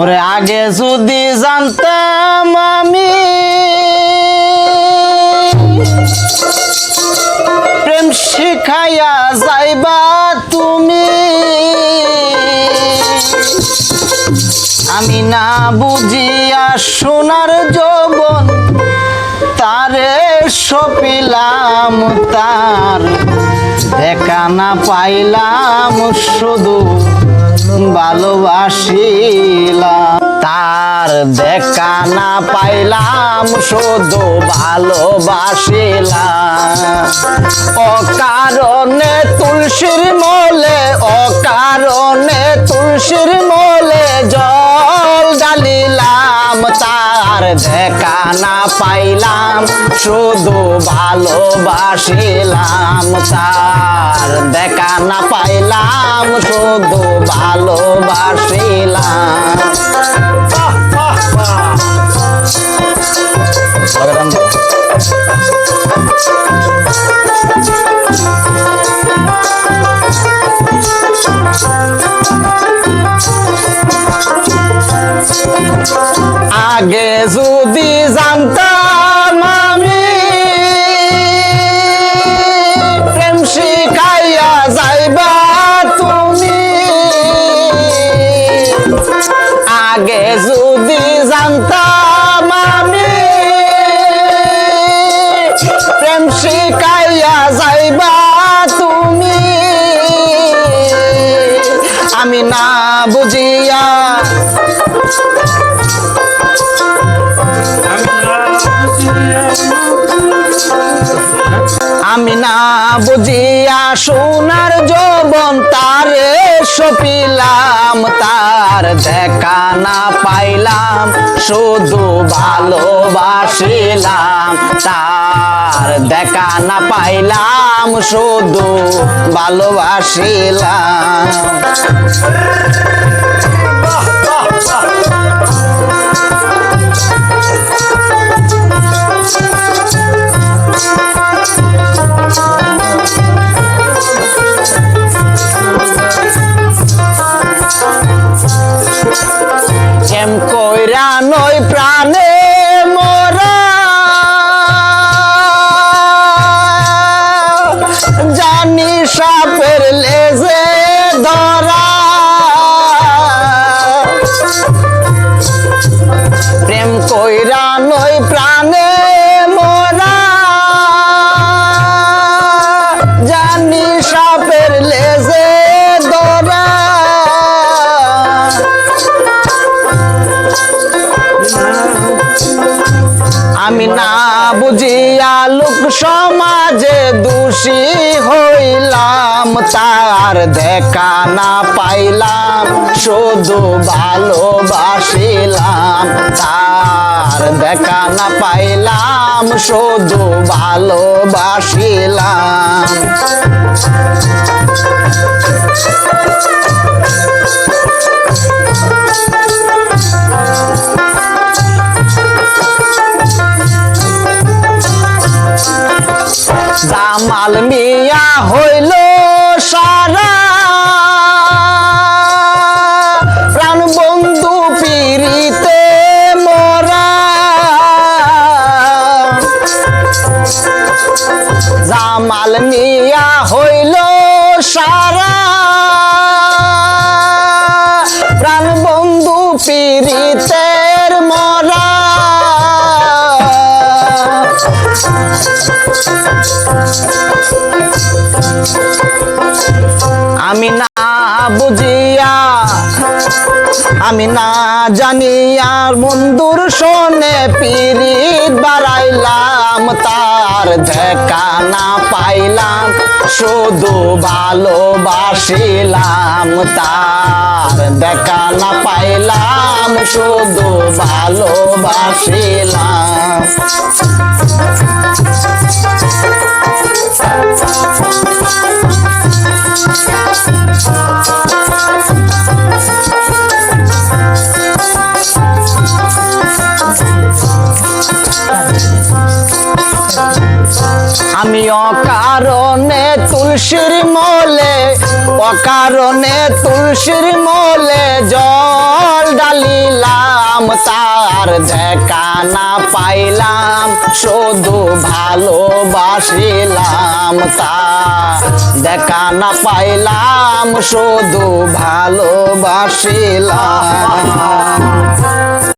ওরে আগে যদি জানতাম আমি প্রেম শিখাইয়া যাইবা তুমি। আমি না বুঝিয়া সোনার যৌবন তারে সপিলাম, তার দেখা না পাইলাম শুধু ভালোবাসিলাম। তার দেখা না পাইলাম শুধু ভালোবাসিলাম। অকারণে তুলসীর মলে অকারণে তুলসীর মলে জল তার দেখা না পাইলাম শুধু ভালোবাসিলাম তার। দেখা না পাইলাম শুধু ভালোবাসিলাম। জানতাম আমি। প্রেম শিখাইয়া যাইবা তুমি। আগে যদি জানতাম আমি, প্রেম শিখাইয়া যাইবা তুমি। আমি না বুঝিয়া আমি না বুঝিয়া সোনার যৌবন তারে সপিলাম, তার দেখা না পাইলাম, শুধু ভালোবাসিলাম, তার দেখা না পাইলাম, শুধু ভালোবাসিলাম। প্রেম নই প্রাণে মোরা। জানি সাপের লেজে ধরা আমি না বুঝিয়া লোক সমাজে দোষী হইলাম, তার দেখা না পাইলাম, শুধু ভালোবাসিলাম, তার দেখা না পাইলাম শুধু ভালোবাসিলাম। জামাল মিয়া হইল সারা আমি না বুঝিয়া, আমি না জানিয়া বন্ধুর শোনে পিরিত বাড়াইলাম, তার দেখা না পাইলাম, শুধু ভালোবাসিলাম, তার দেখা না পাইলাম, শুধু ভালোবাসিলাম। আমি অকারণে তুলসীর মলে, অকারণে তুলসীর মলে জল ডালিলাম তার দেখা না পাইলাম, শুধু ভালোবাসিলাম, তার দেখা না পাইলাম, শুধু ভালোবাসিলাম।